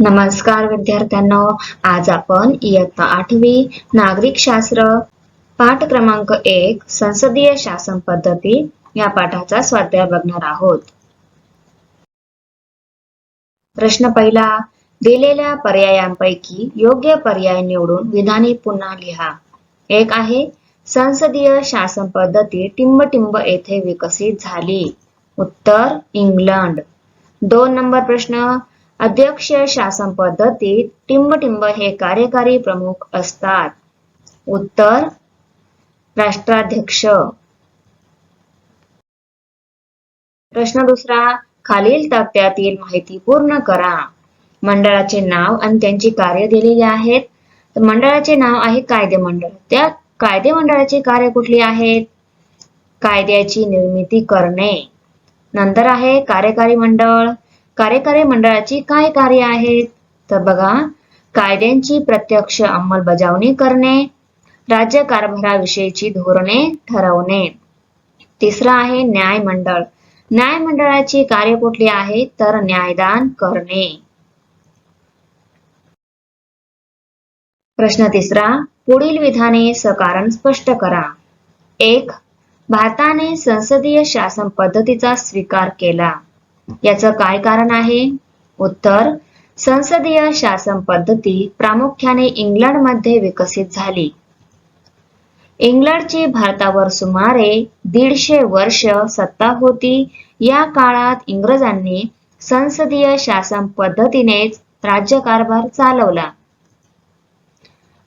नमस्कार विद्यार्थ्यांनो आज आपण इयत्ता आठवी नागरिक शास्त्र पाठ क्रमांक एक संसदीय शासन पद्धती या पाठाचा स्वाध्याय बघणार आहोत. प्रश्न पहिला दिलेल्या पर्यायांपैकी योग्य पर्याय निवडून विधाने पुन्हा लिहा. एक आहे संसदीय शासन पद्धती टिंबटिंब येथे विकसित झाली. उत्तर इंग्लंड. दोन नंबर प्रश्न अध्यक्ष शासन पद्धतीत टिंबटिंब हे कार्यकारी प्रमुख असतात. उत्तर राष्ट्राध्यक्ष. प्रश्न दुसरा खालील तक्त्यातील माहिती पूर्ण करा. मंडळाचे नाव आणि त्यांची कार्य दिलेली आहेत. मंडळाचे नाव आहे कायदे मंडळ. त्या कायदे मंडळाची कार्य कुठली आहेत? कायद्याची निर्मिती करणे. नंतर आहे कार्यकारी मंडळ. कार्यकारी मंडळाची काय कार्य आहेत? तर बघा कायद्यांची प्रत्यक्ष अंमलबजावणी करणे राज्य कारभाराविषयीची धोरणे ठरवणे. तिसरं आहे न्यायमंडळ. न्यायमंडळाची कार्य कुठली आहे? तर न्यायदान करणे. प्रश्न तिसरा पुढील विधाने सकारण स्पष्ट करा. एक भारताने संसदीय शासन पद्धतीचा स्वीकार केला. याचं काय कारण आहे? उत्तर संसदीय शासन पद्धती प्रामुख्याने इंग्लंडमध्ये विकसित झाली. इंग्लंडची भारतावर सुमारे दीडशे वर्ष सत्ता होती. या काळात इंग्रजांनी संसदीय शासन पद्धतीनेच राज्यकारभार चालवला.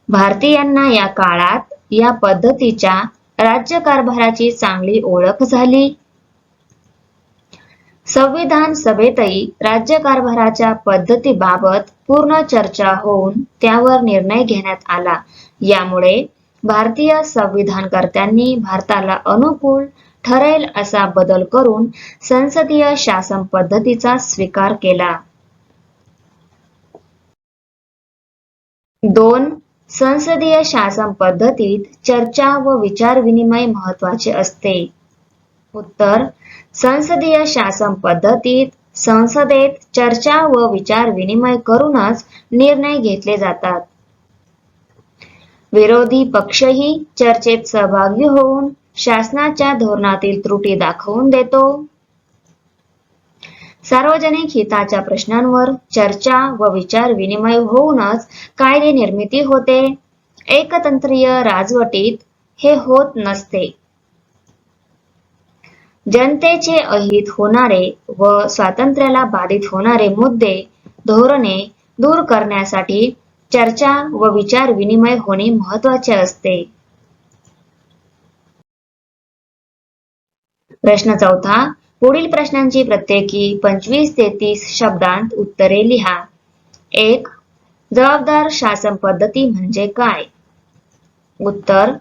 भारतीयांना या काळात या पद्धतीच्या राज्यकारभाराची चांगली ओळख झाली. संविधान सभेतही राज्यकारभाराच्या पद्धतीबाबत पूर्ण चर्चा होऊन त्यावर निर्णय घेण्यात आला. यामुळे भारतीय संविधानकर्त्यांनी भारताला अनुकूल ठरेल असा बदल करून संसदीय शासन पद्धतीचा स्वीकार केला. दोन संसदीय शासन पद्धतीत चर्चा व विचारविनिमय महत्त्वाचे असते. उत्तर संसदीय शासन पद्धतीत संसदेत चर्चा व विचार विनिमय करूनच निर्णय घेतले जातात. विरोधी पक्षही चर्चेत सहभागी होऊन शासनाच्या धोरणातील त्रुटी दाखवून देतो. सार्वजनिक हिताच्या प्रश्नांवर चर्चा व विचार विनिमय होऊनच कायदे निर्मिती होते. एकतंत्रीय राजवटीत हे होत नसते. जनतेचे अहित होणारे व स्वातंत्र्याला बाधित होणारे मुद्दे धोरणे दूर करण्यासाठी चर्चा व विचार विनिमय होणे महत्त्वाचे असते. प्रश्न चौथा पुढील प्रश्नांची प्रत्येकी पंचवीस ते तीस शब्दांत उत्तरे लिहा. एक जबाबदार शासन पद्धती म्हणजे काय? उत्तर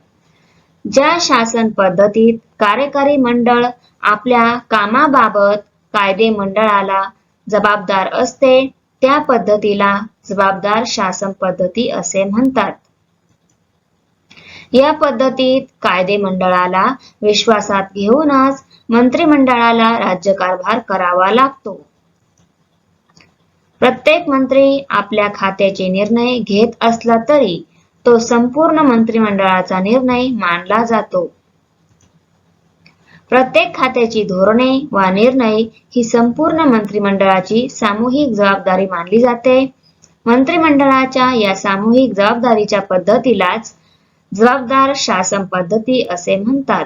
ज्या शासन पद्धतीत कार्यकारी मंडळ आपल्या कामाबाबत कायदे मंडळाला जबाबदार असते त्या पद्धतीला जबाबदार शासन पद्धती असे म्हणतात. या पद्धतीत कायदे मंडळाला विश्वासात घेऊनच मंत्रिमंडळाला राज्यकारभार करावा लागतो. प्रत्येक मंत्री आपल्या खात्याचे निर्णय घेत असला तरी तो संपूर्ण मंत्रिमंडळाचा निर्णय मानला जातो. प्रत्येक खात्याची धोरणे व निर्णय ही संपूर्ण मंत्रिमंडळाची सामूहिक जबाबदारी मानली जाते. मंत्रिमंडळाच्या या सामूहिक जबाबदारीच्या पद्धतीलाच जबाबदार शासन पद्धती असे म्हणतात.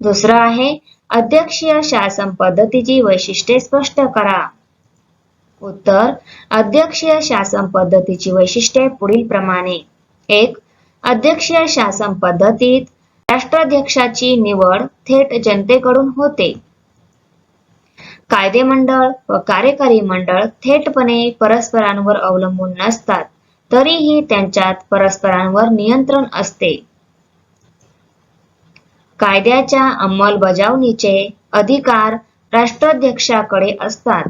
दुसरं आहे अध्यक्षीय शासन पद्धतीची वैशिष्ट्ये स्पष्ट करा. उत्तर अध्यक्षीय शासन पद्धतीची वैशिष्ट्ये पुढील प्रमाणे. एक अध्यक्षीय शासन पद्धतीत राष्ट्राध्यक्षाची निवड थेट जनतेकडून होते. कायदे मंडळ व कार्यकारी मंडळ थेटपणे परस्परांवर अवलंबून नसतात तरीही त्यांच्यात परस्परांवर नियंत्रण असते. कायद्याच्या अंमलबजावणीचे अधिकार राष्ट्राध्यक्षाकडे असतात.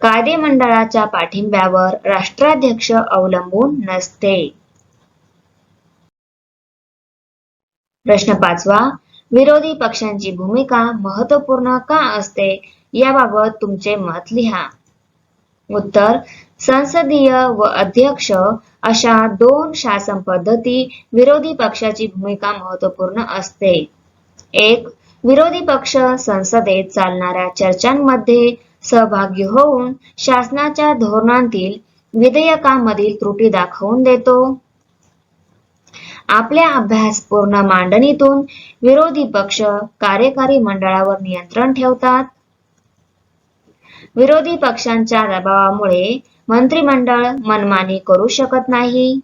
कार्यमंडळाच्या पाठिंब्यावर राष्ट्राध्यक्ष अवलंबून नसते. प्रश्न पाचवा विरोधी पक्षांची भूमिका महत्त्वपूर्ण का असते याबाबत तुमचे मत लिहा. उत्तर संसदीय व अध्यक्ष अशा दोन शासन पद्धती विरोधी पक्षाची भूमिका महत्त्वपूर्ण असते. एक विरोधी पक्ष संसदेत चालणाऱ्या चर्चांमध्ये सहभागी होऊन शासनाच्या धोरणांतील विधेयकांमधील त्रुटी दाखवून देतो. आपल्या अभ्यासपूर्ण मांडणीतून विरोधी पक्ष कार्यकारी मंडळावर नियंत्रण ठेवतात. विरोधी पक्षांच्या दबावामुळे मंत्रिमंडळ मनमानी करू शकत नाही.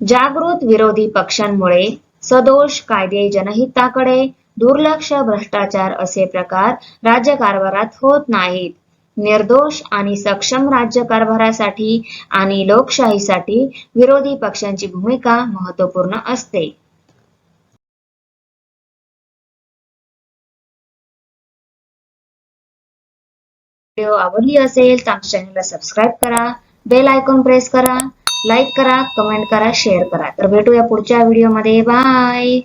जागृत विरोधी पक्षांमुळे सदोष कायदे जनहिताकडे दुर्लक्ष भ्रष्टाचार असे प्रकार राज्यकारभारात होत नाहीत. निर्दोष आणि सक्षम राज्यकारभारासाठी आणि लोकशाहीसाठी विरोधी पक्षांची भूमिका महत्त्वपूर्ण असते. व्हिडिओ आवडली असेल तर आमच्या चॅनलला सबस्क्राईब करा बेल आयकॉन प्रेस करा लाईक करा कमेंट करा शेअर करा. तर भेटूया पुढच्या व्हिडिओमध्ये बाय